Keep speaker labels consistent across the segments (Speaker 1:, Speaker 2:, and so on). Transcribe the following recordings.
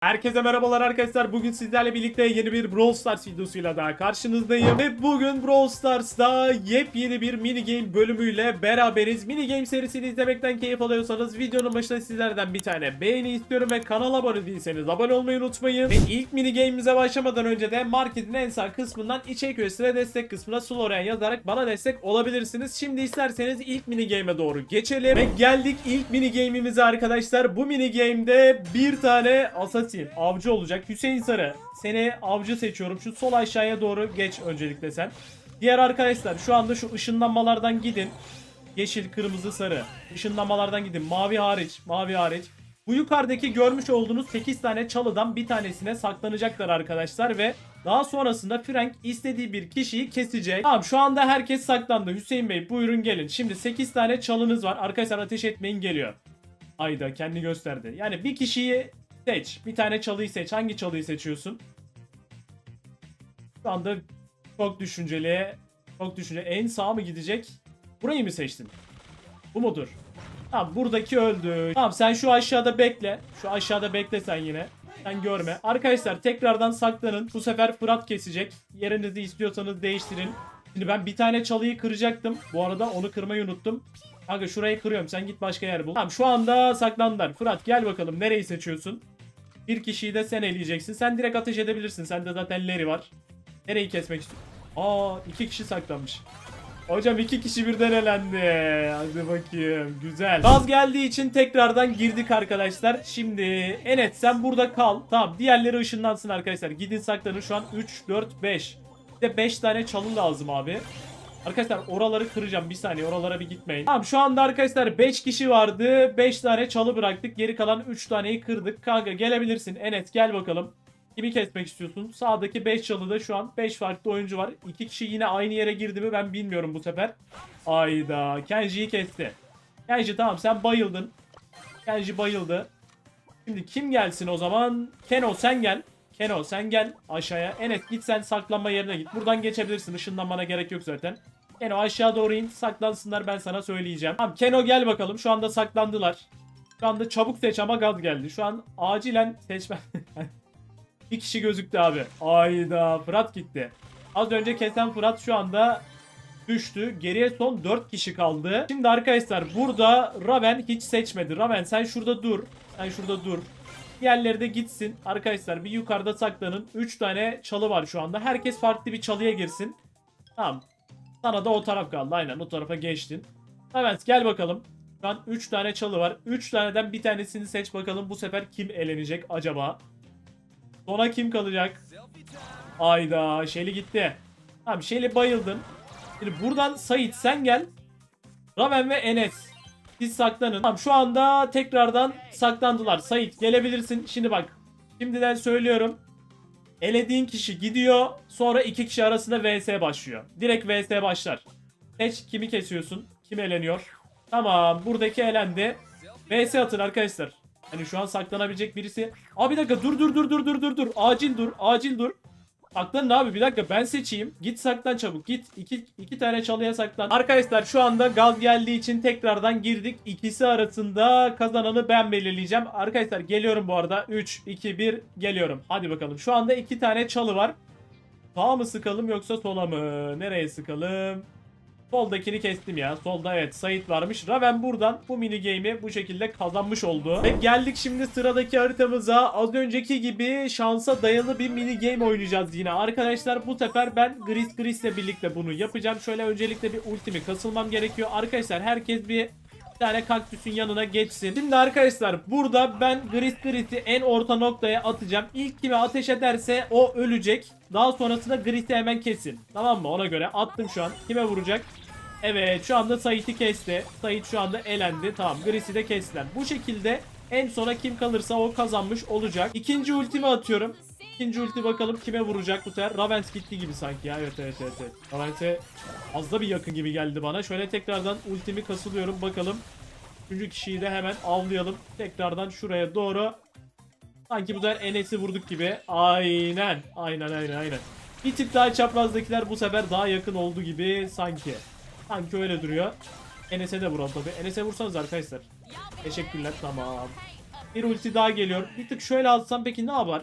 Speaker 1: Herkese merhabalar arkadaşlar. Bugün sizlerle birlikte yeni bir Brawl Stars videosuyla daha karşınızdayım. Ve bugün Brawl Stars'ta yepyeni bir mini game bölümüyle beraberiz. Mini game serisini izlemekten keyif alıyorsanız videonun başında sizlerden bir tane beğeni istiyorum ve kanala abone değilseniz abone olmayı unutmayın. Ve ilk mini game'imize başlamadan önce de marketin en sağ kısmından içerik üyesine destek kısmına Slorian yazarak bana destek olabilirsiniz. Şimdi isterseniz ilk mini game'e doğru geçelim. Ve geldik ilk mini game'imize arkadaşlar. Bu mini game'de bir tane assassin avcı olacak. Hüseyin Sarı seni avcı seçiyorum. Şu sol aşağıya doğru geç öncelikle sen. Diğer arkadaşlar şu anda şu ışınlanmalardan gidin. Yeşil, kırmızı, sarı. Işınlanmalardan gidin. Mavi hariç. Mavi hariç. Bu yukarıdaki görmüş olduğunuz 8 tane çalıdan bir tanesine saklanacaklar arkadaşlar ve daha sonrasında Frank istediği bir kişiyi kesecek. Tamam şu anda herkes saklandı. Hüseyin Bey buyurun gelin. Şimdi 8 tane çalınız var. Arkadaşlar ateş etmeyin geliyor. Ayda kendi gösterdi. Yani bir kişiyi seç. Bir tane çalıyı seç. Hangi çalıyı seçiyorsun? Şu anda çok düşünceli. Çok düşünceli. En sağ mı gidecek? Burayı mı seçtin? Bu mudur? Tamam buradaki öldü. Tamam sen şu aşağıda bekle. Şu aşağıda bekle sen yine. Sen görme. Arkadaşlar tekrardan saklanın. Bu sefer Fırat kesecek. Yerinizi istiyorsanız değiştirin. Şimdi ben bir tane çalıyı kıracaktım. Bu arada onu kırmayı unuttum. Kanka şurayı kırıyorum. Sen git başka yer bul. Tamam şu anda saklandılar. Fırat gel bakalım. Nereyi seçiyorsun? Bir kişiyi de sen eleyeceksin. Sen direkt ateş edebilirsin. Sende zaten Larry var. Nereyi kesmek istiyorsun? Aa iki kişi saklanmış. Hocam iki kişi birden elendi. Hadi bakayım. Güzel. Gaz geldiği için tekrardan girdik arkadaşlar. Şimdi Enet sen burada kal. Tamam diğerleri ışınlansın arkadaşlar. Gidin saklanın. Şu an 3, 4, 5. Bir de 5 tane çalı lazım abi. Arkadaşlar oraları kıracağım. Bir saniye oralara bir gitmeyin. Tamam şu anda arkadaşlar 5 kişi vardı. 5 tane çalı bıraktık. Geri kalan 3 taneyi kırdık. Kanka gelebilirsin. Enet gel bakalım. Kimi kesmek istiyorsun? Sağdaki 5 çalıda şu an 5 farklı oyuncu var. 2 kişi yine aynı yere girdi mi ben bilmiyorum bu sefer. Ayda Kenji'yi kesti. Kenji tamam sen bayıldın. Kenji bayıldı. Şimdi kim gelsin o zaman? Keno sen gel. Keno sen gel aşağıya. Enes git sen saklanma yerine git. Buradan geçebilirsin. Işınlanmana gerek yok zaten. Keno aşağı doğru in. Saklansınlar ben sana söyleyeceğim. Tamam Keno gel bakalım. Şu anda saklandılar. Şu anda çabuk seç ama gaz geldi. Şu an acilen seçmen. Bir kişi gözüktü abi. Ayda Fırat gitti. Az önce kesen Fırat şu anda düştü. Geriye son 4 kişi kaldı. Şimdi arkadaşlar burada Raven hiç seçmedi. Raven sen şurada dur. Sen şurada dur. Diğerleri de gitsin. Arkadaşlar bir yukarıda saklanın. 3 tane çalı var şu anda. Herkes farklı bir çalıya girsin. Tamam. Sana da o taraf kaldı. Aynen o tarafa geçtin. Raven gel bakalım. Şu an 3 tane çalı var. 3 taneden bir tanesini seç bakalım. Bu sefer kim elenecek acaba? Sona kim kalacak? Ayda Shelly gitti. Tamam Shelly bayıldın. Şimdi buradan Sait sen gel. Raven ve Enes. Siz saklanın. Tamam şu anda tekrardan saklandılar. Sait gelebilirsin. Şimdi bak. Şimdiden söylüyorum. Elediğin kişi gidiyor. Sonra iki kişi arasında VS başlıyor. Direkt VS başlar. Seç kimi kesiyorsun. Kim eleniyor. Tamam buradaki elendi. VS atın arkadaşlar. Hani şu an saklanabilecek birisi. Abi bir dakika dur dur dur dur dur dur dur. Acil dur. Acil dur. Saklanın abi bir dakika ben seçeyim. Git saklan çabuk git. İki, iki tane çalıya saklan. Arkadaşlar şu anda gaz geldiği için tekrardan girdik. İkisi arasında kazananı ben belirleyeceğim. Arkadaşlar geliyorum bu arada. 3, 2, 1 geliyorum. Hadi bakalım. Şu anda iki tane çalı var. Sağa mı sıkalım yoksa sola mı? Nereye sıkalım? Soldakini kestim ya. Solda evet Sait varmış. Raven buradan bu mini game'i bu şekilde kazanmış oldu. Ve geldik şimdi sıradaki haritamıza. Az önceki gibi şansa dayalı bir mini game oynayacağız yine. Arkadaşlar bu sefer ben Gris Gris'le birlikte bunu yapacağım. Şöyle öncelikle bir ultimi kasılmam gerekiyor. Arkadaşlar herkes bir tane kaktüsün yanına geçsin. Şimdi arkadaşlar burada ben Gris Gris'i en orta noktaya atacağım. İlk kime ateş ederse o ölecek. Daha sonrasında Gris'i hemen kesin. Tamam mı? Ona göre attım şu an. Kime vuracak? Evet şu anda Sait'i kesti. Sait şu anda elendi. Tamam Gris'i de kestiler. Bu şekilde en sona kim kalırsa o kazanmış olacak. İkinci ultimi atıyorum. İkinci ulti bakalım kime vuracak bu sefer. Ravens gitti gibi sanki ya. Evet evet evet. evet. Ravens'e az da bir yakın gibi geldi bana. Şöyle tekrardan ultimi kasılıyorum bakalım. Üçüncü kişiyi de hemen avlayalım. Tekrardan şuraya doğru. Sanki bu sefer Enes'i vurduk gibi. Aynen. Aynen aynen aynen. Bir tık daha çaprazdakiler bu sefer daha yakın oldu gibi sanki. Sanki öyle duruyor. Enes'e de vuralım tabi. Enes'e vursanız arkadaşlar. Teşekkürler tamam. Bir ulti daha geliyor. Bir tık şöyle alsam peki ne yapar?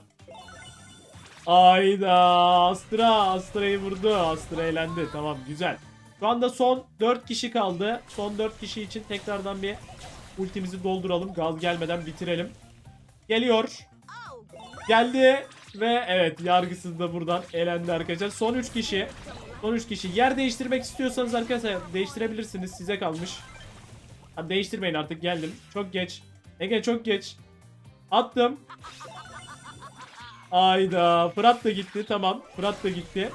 Speaker 1: Ayda Astra. Astra'yı vurdu. Astra eğlendi. Tamam güzel. Şu anda son 4 kişi kaldı. Son 4 kişi için tekrardan bir ultimizi dolduralım. Gaz gelmeden bitirelim. Geliyor. Geldi. Ve evet yargısız da buradan elendi arkadaşlar. Son 3 kişi. Son 3 kişi. Yer değiştirmek istiyorsanız arkadaşlar değiştirebilirsiniz. Size kalmış. Hadi değiştirmeyin artık geldim. Çok geç. Ege çok geç. Attım. Ayda. Fırat da gitti. Tamam. Fırat da gitti.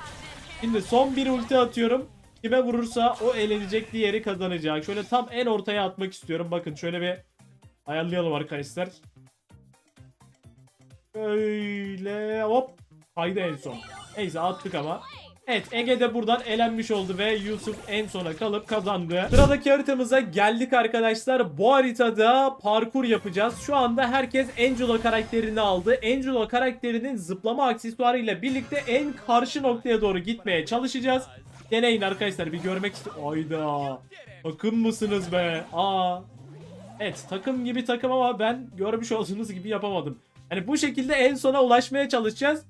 Speaker 1: Şimdi son bir ulti atıyorum. Kime vurursa o elenecek diğeri kazanacak. Şöyle tam en ortaya atmak istiyorum. Bakın şöyle bir ayarlayalım arkadaşlar. Böyle hop. Kaydı en son. Neyse attık ama. Evet Ege de buradan elenmiş oldu ve Yusuf en sona kalıp kazandı. Sıradaki haritamıza geldik arkadaşlar. Bu haritada parkur yapacağız. Şu anda herkes Angelo karakterini aldı. Angelo karakterinin zıplama aksesuarı ile birlikte en karşı noktaya doğru gitmeye çalışacağız. Deneyin arkadaşlar bir görmek istiyorum. Ayda. Takım mısınız be? Aa. Evet takım gibi takım ama ben görmüş olduğunuz gibi yapamadım. Hani bu şekilde en sona ulaşmaya çalışacağız.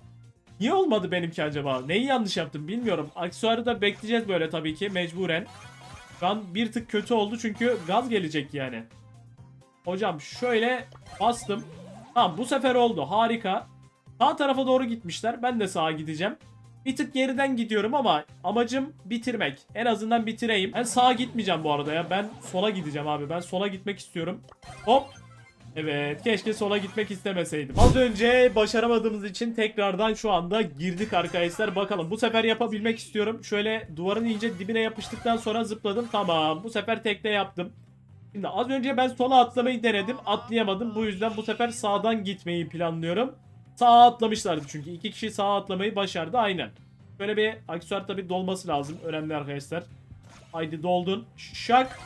Speaker 1: Niye olmadı benimki acaba? Neyi yanlış yaptım bilmiyorum. Aksesuarı da bekleyeceğiz böyle tabii ki mecburen. Şu bir tık kötü oldu çünkü gaz gelecek yani. Hocam şöyle bastım. Tamam bu sefer oldu harika. Sağ tarafa doğru gitmişler. Ben de sağa gideceğim. Bir tık geriden gidiyorum ama amacım bitirmek. En azından bitireyim. Ben sağa gitmeyeceğim bu arada ya. Ben sola gideceğim abi. Ben sola gitmek istiyorum. Hop. Evet keşke sola gitmek istemeseydim. Az önce başaramadığımız için tekrardan şu anda girdik arkadaşlar. Bakalım bu sefer yapabilmek istiyorum. Şöyle duvarın iyice dibine yapıştıktan sonra zıpladım. Tamam bu sefer tekte yaptım. Şimdi az önce ben sola atlamayı denedim. Atlayamadım. Bu yüzden bu sefer sağdan gitmeyi planlıyorum. Sağa atlamışlardı çünkü. iki kişi sağa atlamayı başardı aynen. Böyle bir aksesuar tabi dolması lazım. Önemli arkadaşlar. Haydi doldun. Şak.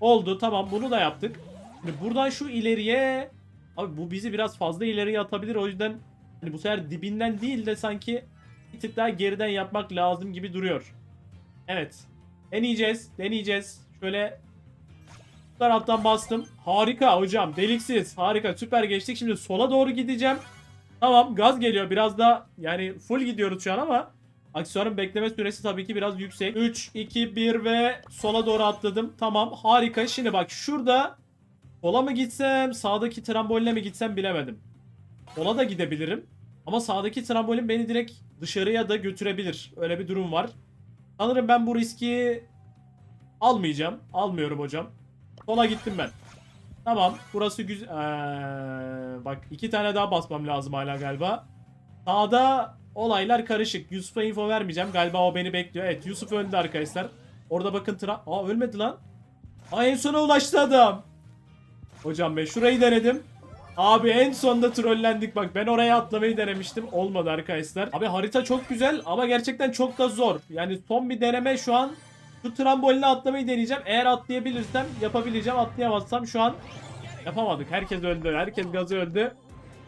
Speaker 1: Oldu tamam bunu da yaptık. Şimdi buradan şu ileriye abi bu bizi biraz fazla ileriye atabilir o yüzden hani bu sefer dibinden değil de sanki bir tık daha geriden yapmak lazım gibi duruyor. Evet. Deneyeceğiz. Deneyeceğiz. Şöyle bu taraftan bastım. Harika hocam. Deliksiz. Harika. Süper geçtik. Şimdi sola doğru gideceğim. Tamam gaz geliyor. Biraz da yani full gidiyoruz şu an ama aksesuarın bekleme süresi tabii ki biraz yüksek. 3, 2, 1 ve sola doğru atladım. Tamam harika. Şimdi bak şurada Sola mı gitsem, sağdaki tramboline mi gitsem bilemedim. Sola da gidebilirim. Ama sağdaki trambolin beni direkt dışarıya da götürebilir. Öyle bir durum var. Sanırım ben bu riski almayacağım. Almıyorum hocam. Sola gittim ben. Tamam. Burası güzel. Ee, bak iki tane daha basmam lazım hala galiba. Sağda olaylar karışık. Yusuf'a info vermeyeceğim. Galiba o beni bekliyor. Evet Yusuf öldü arkadaşlar. Orada bakın tra... Aa ölmedi lan. Aa en sona ulaştı adam. Hocam ben şurayı denedim. Abi en sonunda trollendik bak ben oraya atlamayı denemiştim olmadı arkadaşlar. Abi harita çok güzel ama gerçekten çok da zor. Yani son bir deneme şu an şu tramboline atlamayı deneyeceğim. Eğer atlayabilirsem yapabileceğim atlayamazsam şu an yapamadık. Herkes öldü herkes gazı öldü.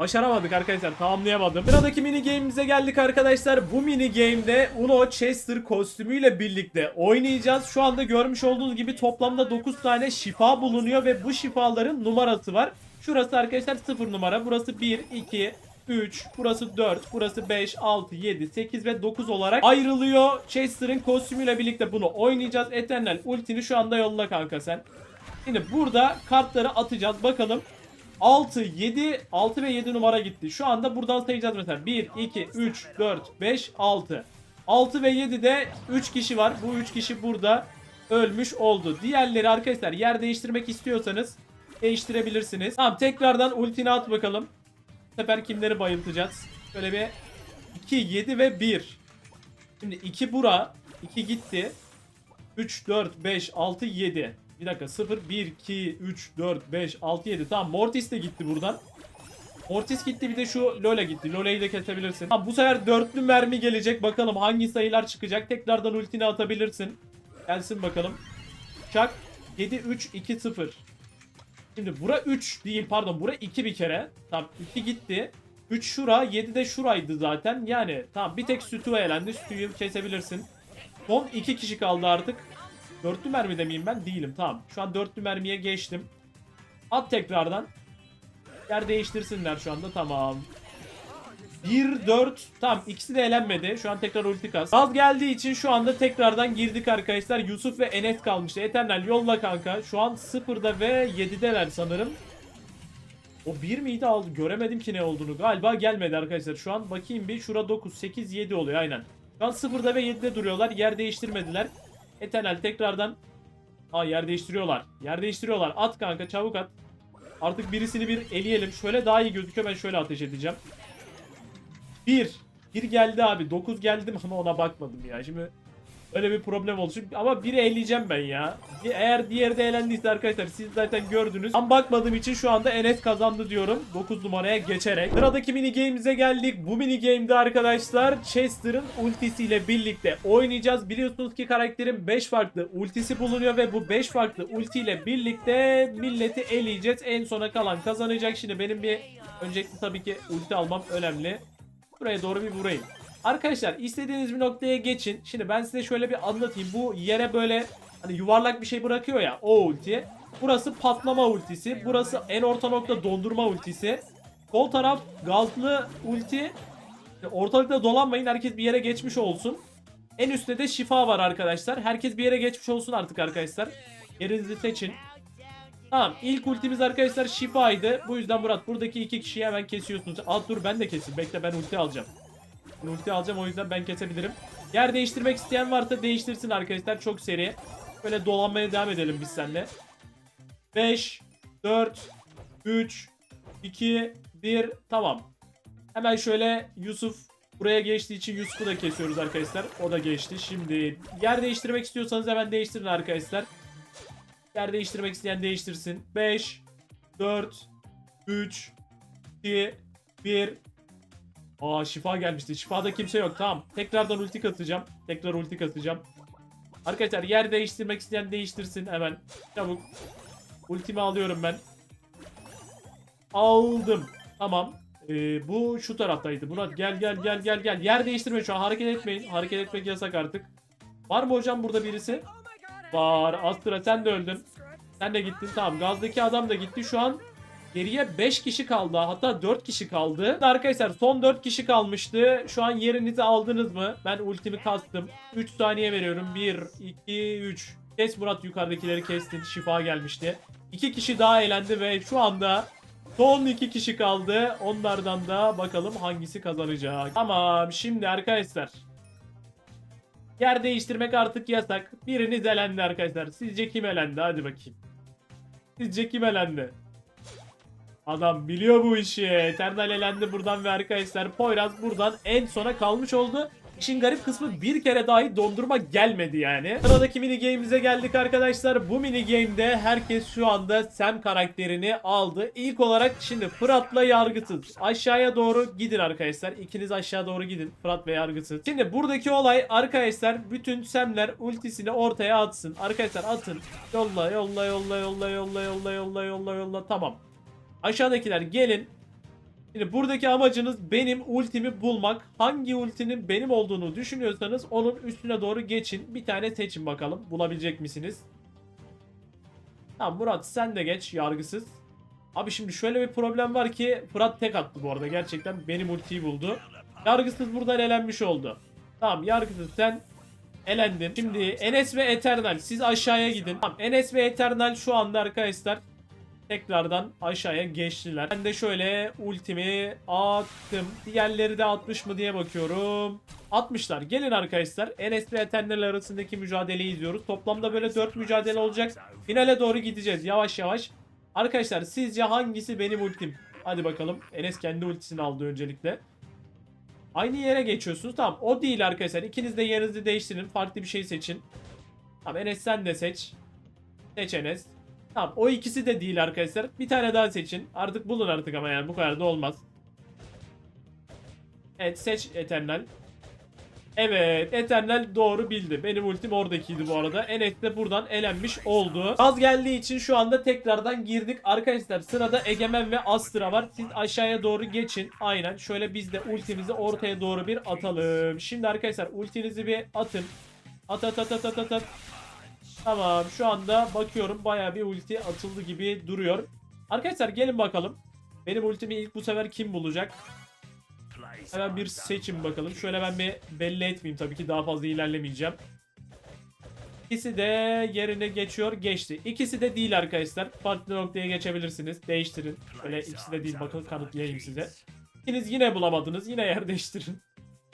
Speaker 1: Başaramadık arkadaşlar tamamlayamadım. Sıradaki mini game'imize geldik arkadaşlar. Bu mini game'de Uno Chester kostümüyle birlikte oynayacağız. Şu anda görmüş olduğunuz gibi toplamda 9 tane şifa bulunuyor ve bu şifaların numarası var. Şurası arkadaşlar 0 numara. Burası 1, 2, 3, burası 4, burası 5, 6, 7, 8 ve 9 olarak ayrılıyor. Chester'ın kostümüyle birlikte bunu oynayacağız. Eternal ultini şu anda yolla kanka sen. Şimdi burada kartları atacağız. Bakalım 6, 7, 6 ve 7 numara gitti. Şu anda buradan sayacağız mesela. 1, 2, 3, 4, 5, 6. 6 ve 7'de 3 kişi var. Bu 3 kişi burada ölmüş oldu. Diğerleri arkadaşlar yer değiştirmek istiyorsanız değiştirebilirsiniz. Tamam tekrardan ultini at bakalım. Bu sefer kimleri bayıltacağız? Şöyle bir 2, 7 ve 1. Şimdi 2 bura. 2 gitti. 3, 4, 5, 6, 7. Bir dakika 0, 1, 2, 3, 4, 5, 6, 7. Tamam Mortis de gitti buradan. Mortis gitti bir de şu Lola gitti. Lola'yı da kesebilirsin. Tamam, bu sefer dörtlü mermi gelecek. Bakalım hangi sayılar çıkacak. Tekrardan ultini atabilirsin. Gelsin bakalım. Çak. 7, 3, 2, 0. Şimdi bura 3 değil pardon bura 2 bir kere. Tamam 2 gitti. 3 şura 7 de şuraydı zaten. Yani tamam bir tek Sütü elendi. Sütü'yü kesebilirsin. Son 2 kişi kaldı artık. Dörtlü mermide miyim ben? Değilim tamam. Şu an dörtlü mermiye geçtim. At tekrardan. Yer değiştirsinler şu anda tamam. 1-4 tamam ikisi de elenmedi. Şu an tekrar ulti kas. Gaz geldiği için şu anda tekrardan girdik arkadaşlar. Yusuf ve Enes kalmıştı. Eternal yolla kanka. Şu an 0'da ve 7'deler sanırım. O 1 miydi aldı? Göremedim ki ne olduğunu. Galiba gelmedi arkadaşlar. Şu an bakayım bir. Şura 9, 8, 7 oluyor aynen. Şu an 0'da ve 7'de duruyorlar. Yer değiştirmediler. Eternal tekrardan Aa yer değiştiriyorlar. Yer değiştiriyorlar. At kanka çabuk at. Artık birisini bir eleyelim. Şöyle daha iyi gözüküyor. Ben şöyle ateş edeceğim. 1. 1 geldi abi. 9 geldim ama ona bakmadım ya. Şimdi öyle bir problem. Çünkü, ama biri eleyeceğim ben ya. Eğer diğeri de elendiyse arkadaşlar siz zaten gördünüz. Ama bakmadığım için şu anda Enes kazandı diyorum. 9 numaraya geçerek. Sıradaki mini game'imize geldik. Bu mini game'de arkadaşlar Chester'ın ultisiyle birlikte oynayacağız. Biliyorsunuz ki karakterin 5 farklı ultisi bulunuyor ve bu 5 farklı ultiyle birlikte milleti eleyeceğiz. En sona kalan kazanacak. Şimdi benim bir öncelikle tabii ki ulti almam önemli. Buraya doğru bir vurayım. Arkadaşlar istediğiniz bir noktaya geçin. Şimdi ben size şöyle bir anlatayım. Bu yere böyle hani yuvarlak bir şey bırakıyor ya o ulti. Burası patlama ultisi. Burası en orta nokta dondurma ultisi. Sol taraf gazlı ulti. Ortalıkta dolanmayın. Herkes bir yere geçmiş olsun. En üstte de şifa var arkadaşlar. Herkes bir yere geçmiş olsun artık arkadaşlar. Yerinizi seçin. Tamam ilk ultimiz arkadaşlar şifaydı. Bu yüzden Murat buradaki iki kişiyi hemen kesiyorsunuz. Aa dur ben de keseyim. Bekle ben ulti alacağım. Ulti alacağım o yüzden ben kesebilirim. Yer değiştirmek isteyen varsa değiştirsin arkadaşlar. Çok seri. Böyle dolanmaya devam edelim biz seninle. 5, 4, 3, 2, 1. Tamam. Hemen şöyle Yusuf buraya geçtiği için Yusuf'u da kesiyoruz arkadaşlar. O da geçti. Şimdi yer değiştirmek istiyorsanız hemen değiştirin arkadaşlar. Yer değiştirmek isteyen değiştirsin. 5, 4, 3, 2, 1. Aa şifa gelmişti. Şifada kimse yok. Tamam. Tekrardan ulti katacağım. Tekrar ulti katacağım. Arkadaşlar yer değiştirmek isteyen değiştirsin hemen. Çabuk. Ultimi alıyorum ben. Aldım. Tamam. Ee, bu şu taraftaydı. Murat gel gel gel gel gel. Yer değiştirme şu an. Hareket etmeyin. Hareket etmek yasak artık. Var mı hocam burada birisi? Var. Astra sen de öldün. Sen de gittin. Tamam. Gazdaki adam da gitti. Şu an geriye 5 kişi kaldı. Hatta 4 kişi kaldı. Arkadaşlar son 4 kişi kalmıştı. Şu an yerinizi aldınız mı? Ben ultimi kastım. 3 saniye veriyorum. 1, 2, 3. Kes Murat yukarıdakileri kestin. Şifa gelmişti. 2 kişi daha elendi ve şu anda son 2 kişi kaldı. Onlardan da bakalım hangisi kazanacak. Tamam şimdi arkadaşlar. Yer değiştirmek artık yasak. Biriniz elendi arkadaşlar. Sizce kim elendi? Hadi bakayım. Sizce kim elendi? Adam biliyor bu işi. Eternal elendi buradan ve arkadaşlar Poyraz buradan en sona kalmış oldu. İşin garip kısmı bir kere dahi dondurma gelmedi yani. Sıradaki mini game'imize geldik arkadaşlar. Bu mini game'de herkes şu anda Sam karakterini aldı. İlk olarak şimdi Fırat'la Yargısız. Aşağıya doğru gidin arkadaşlar. İkiniz aşağı doğru gidin. Fırat ve Yargısız. Şimdi buradaki olay arkadaşlar bütün Sam'ler ultisini ortaya atsın. Arkadaşlar atın. Yolla yolla yolla yolla yolla yolla yolla yolla yolla. Tamam. Aşağıdakiler gelin. Şimdi buradaki amacınız benim ultimi bulmak. Hangi ultinin benim olduğunu düşünüyorsanız onun üstüne doğru geçin. Bir tane seçin bakalım. Bulabilecek misiniz? Tamam Murat sen de geç yargısız. Abi şimdi şöyle bir problem var ki Fırat tek attı bu arada. Gerçekten benim ultiyi buldu. Yargısız buradan elenmiş oldu. Tamam yargısız sen elendin. Şimdi Enes ve Eternal siz aşağıya gidin. Tamam Enes ve Eternal şu anda arkadaşlar tekrardan aşağıya geçtiler. Ben de şöyle ultimi attım. Diğerleri de atmış mı diye bakıyorum. Atmışlar. Gelin arkadaşlar. Enes ve Eternal arasındaki mücadeleyi izliyoruz. Toplamda böyle 4 mücadele olacak. Finale doğru gideceğiz yavaş yavaş. Arkadaşlar sizce hangisi benim ultim? Hadi bakalım. Enes kendi ultisini aldı öncelikle. Aynı yere geçiyorsunuz. Tamam o değil arkadaşlar. İkiniz de yerinizi değiştirin. Farklı bir şey seçin. Tamam Enes sen de seç. Seç Enes. Tamam o ikisi de değil arkadaşlar. Bir tane daha seçin. Artık bulun artık ama yani bu kadar da olmaz. Evet seç Eternal. Evet Eternal doğru bildi. Benim ultim oradakiydi bu arada. Enes de buradan elenmiş oldu. Az geldiği için şu anda tekrardan girdik. Arkadaşlar sırada Egemen ve Astra var. Siz aşağıya doğru geçin. Aynen şöyle biz de ultimizi ortaya doğru bir atalım. Şimdi arkadaşlar ultinizi bir atın. At at at at at at. Tamam şu anda bakıyorum baya bir ulti atıldı gibi duruyor. Arkadaşlar gelin bakalım. Benim ultimi ilk bu sefer kim bulacak? Hemen bir seçin bakalım. Şöyle ben bir belli etmeyeyim tabii ki daha fazla ilerlemeyeceğim. İkisi de yerine geçiyor. Geçti. İkisi de değil arkadaşlar. Farklı noktaya geçebilirsiniz. Değiştirin. Şöyle ikisi de değil. Bakın kanıtlayayım size. İkiniz yine bulamadınız. Yine yer değiştirin.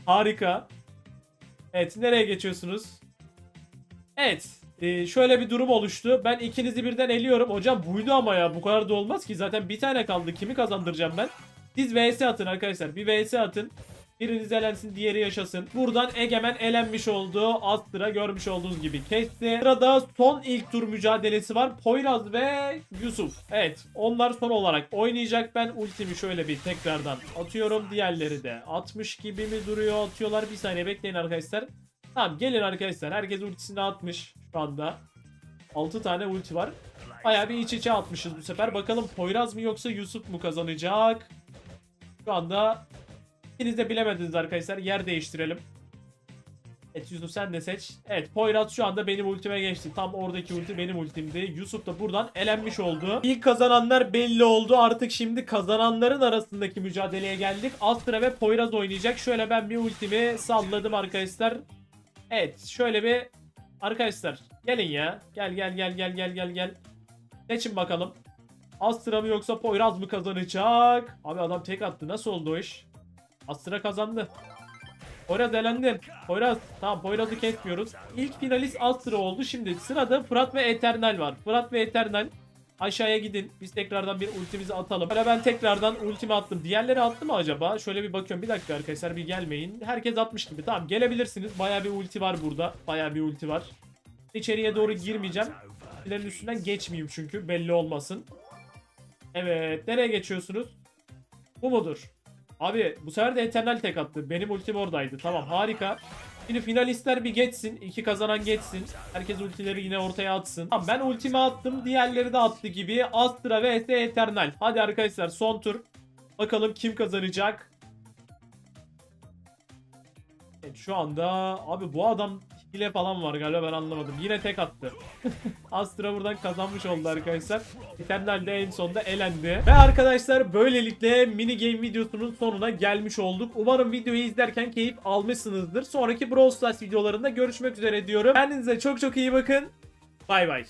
Speaker 1: Harika. Evet nereye geçiyorsunuz? Evet. E, şöyle bir durum oluştu. Ben ikinizi birden eliyorum. Hocam buydu ama ya. Bu kadar da olmaz ki. Zaten bir tane kaldı. Kimi kazandıracağım ben? Siz vs atın arkadaşlar. Bir vs atın. Biriniz elensin diğeri yaşasın. Buradan Egemen elenmiş oldu. Astra görmüş olduğunuz gibi kesti. Sırada son ilk tur mücadelesi var. Poyraz ve Yusuf. Evet onlar son olarak oynayacak. Ben ultimi şöyle bir tekrardan atıyorum. Diğerleri de atmış gibi mi duruyor? Atıyorlar. Bir saniye bekleyin arkadaşlar. Tamam gelin arkadaşlar. Herkes ultisini atmış şu anda. 6 tane ulti var. Bayağı bir iç içe atmışız bu sefer. Bakalım Poyraz mı yoksa Yusuf mu kazanacak? Şu anda ikiniz de bilemediniz arkadaşlar. Yer değiştirelim. Evet Yusuf sen de seç. Evet Poyraz şu anda benim ultime geçti. Tam oradaki ulti benim ultimdi. Yusuf da buradan elenmiş oldu. İlk kazananlar belli oldu. Artık şimdi kazananların arasındaki mücadeleye geldik. Astra ve Poyraz oynayacak. Şöyle ben bir ultimi salladım arkadaşlar. Evet şöyle bir arkadaşlar gelin ya. Gel gel gel gel gel gel gel. Seçin bakalım. Astra mı yoksa Poyraz mı kazanacak? Abi adam tek attı. Nasıl oldu o iş? Astra kazandı. Poyraz elendi. Poyraz tamam Poyraz'ı kesmiyoruz. İlk finalist Astra oldu. Şimdi sırada Fırat ve Eternal var. Fırat ve Eternal aşağıya gidin. Biz tekrardan bir ultimizi atalım. Böyle ben tekrardan ultimi attım. Diğerleri attı mı acaba? Şöyle bir bakıyorum. Bir dakika arkadaşlar bir gelmeyin. Herkes atmış gibi. Tamam gelebilirsiniz. Baya bir ulti var burada. Baya bir ulti var. İçeriye doğru girmeyeceğim. Ultilerin üstünden geçmeyeyim çünkü. Belli olmasın. Evet. Nereye geçiyorsunuz? Bu mudur? Abi bu sefer de Eternal tek attı. Benim ultim oradaydı. Tamam harika. Şimdi finalistler bir geçsin. iki kazanan geçsin. Herkes ultileri yine ortaya atsın. Tamam ben ultimi attım. Diğerleri de attı gibi. Astra ve S Eternal. Hadi arkadaşlar son tur. Bakalım kim kazanacak. Evet, şu anda abi bu adam hile falan var galiba ben anlamadım. Yine tek attı. Astra buradan kazanmış oldu arkadaşlar. Eternal de en sonunda elendi. Ve arkadaşlar böylelikle mini game videosunun sonuna gelmiş olduk. Umarım videoyu izlerken keyif almışsınızdır. Sonraki Brawl Stars videolarında görüşmek üzere diyorum. Kendinize çok çok iyi bakın. Bay bay.